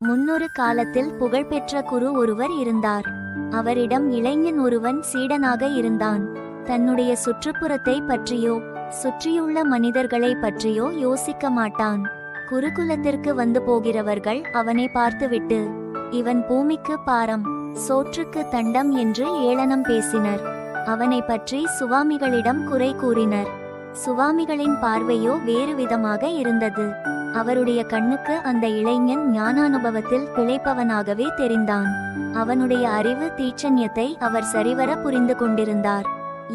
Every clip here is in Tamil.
முன்னொரு காலத்தில் புகழ்பெற்ற குரு ஒருவர் இருந்தார். அவரிடம் இளைஞன் ஒருவன் சீடனாக இருந்தான். தன்னுடைய சுற்றுப்புறத்தை பற்றியோ சுற்றியுள்ள மனிதர்களை பற்றியோ யோசிக்க மாட்டான். குருகுலத்திற்கு வந்து போகிறவர்கள் அவனை பார்த்துவிட்டு இவன் பூமிக்கு பாரம் சோற்றுக்கு தண்டம் என்று ஏளனம் பேசினர். அவனை பற்றி சுவாமிகளிடம் குறை கூறினர். சுவாமிகளின் பார்வையோ வேறு விதமாக இருந்தது. அவருடைய கண்ணுக்கு அந்த இளைஞன் ஞானானுபவத்தில் பிழைப்பவனாகவே தெரிந்தான். அவனுடைய அறிவு தீட்சண்யத்தை அவர் சரிவர புரிந்து கொண்டிருந்தார்.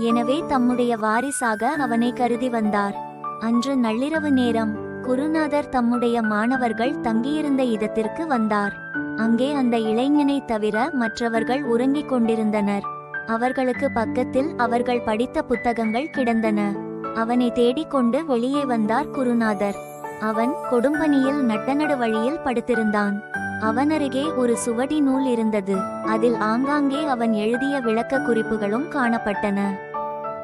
எனவே தம்முடைய வாரிசாக அவனை கருதி வந்தார். அன்று நள்ளிரவு நேரம் குருநாதர் தம்முடைய மாணவர்கள் தங்கியிருந்த இடத்திற்கு வந்தார். அங்கே அந்த இளைஞனை தவிர மற்றவர்கள் உறங்கிக் கொண்டிருந்தனர். அவர்களுக்கு பக்கத்தில் அவர்கள் படித்த புத்தகங்கள் கிடந்தன. அவனை தேடிக்கொண்டு வெளியே வந்தார் குருநாதர். அவன் கொடும்பனியில் நட்டநடு வழியில் படுத்திருந்தான். அவனருகே ஒரு சுவடி நூல் இருந்தது. அதில் ஆங்காங்கே அவன் எழுதிய விளக்க குறிப்புகளும் காணப்பட்டன.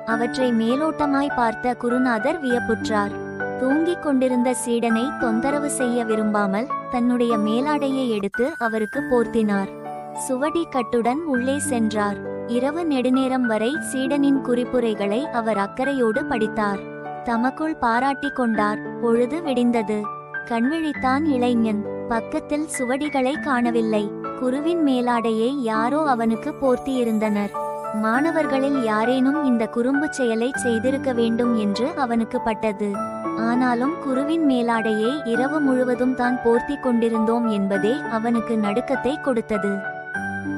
அவற்றை மேலோட்டமாய் பார்த்த குருநாதர் வியப்புற்றார். தூங்கிக் கொண்டிருந்த சீடனை தொந்தரவு செய்ய விரும்பாமல் தன்னுடைய மேலாடையை எடுத்து அவருக்கு போர்த்தினார். சுவடி கட்டுடன் உள்ளே சென்றார். இரவு நெடுநேரம் வரை சீடனின் குறிப்புரைகளை அவர் அக்கறையோடு படித்தார். தமக்குள் பாராட்டிக் கொண்டார் பொழுது விடிந்தது. கண்விழித்தான் இளைஞன். பக்கத்தில் சுவடிகளை காணவில்லை. குருவின் மேலாடையை யாரோ அவனுக்கு போர்த்தியிருந்தனர். மாணவர்களில் யாரேனும் இந்த குறும்புச் செயலை செய்திருக்க வேண்டும் என்று அவனுக்கு பட்டது. ஆனாலும் குருவின் மேலாடையை இரவு முழுவதும் தான் போர்த்திக் கொண்டிருந்தோம் என்பதே அவனுக்கு நடுக்கத்தை கொடுத்தது.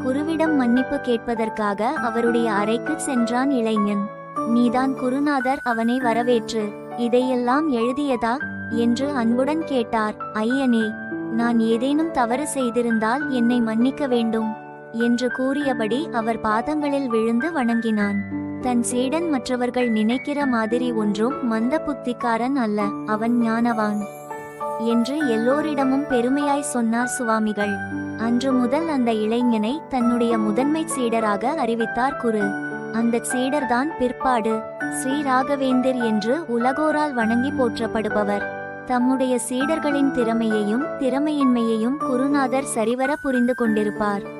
குருவிடம் மன்னிப்பு கேட்பதற்காக அவருடைய அறைக்கு சென்றான் இளைஞன். நீதான் குருநாதர் அவனை வரவேற்று இதையெல்லாம் எழுதியதா? என்று அன்புடன் கேட்டார். ஐயனே நான் ஏதேனும் தவறு செய்திருந்தால் என்னை மன்னிக்க வேண்டும் என்று கூறியபடி அவர் பாதங்களில் விழுந்து வணங்கினான். தன் சீடன் மற்றவர்கள் நினைக்கிற மாதிரி ஒன்றும் மந்த புத்திக்காரன் அல்ல அவன் ஞானவான் என்று எல்லோரிடமும் பெருமையாய் சொன்னார் சுவாமிகள். அன்று முதல் அந்த இளைஞனை தன்னுடைய முதன்மை சீடராக அறிவித்தார் குரு. அந்த சீடர்தான் பிற்பாடு ஸ்ரீ ராகவேந்தர் என்று உலகோரால் வணங்கி போற்றப்படுபவர். தம்முடைய சீடர்களின் திறமையையும் திறமையின்மையையும் குருநாதர் சரிவர புரிந்து கொண்டிருப்பார்.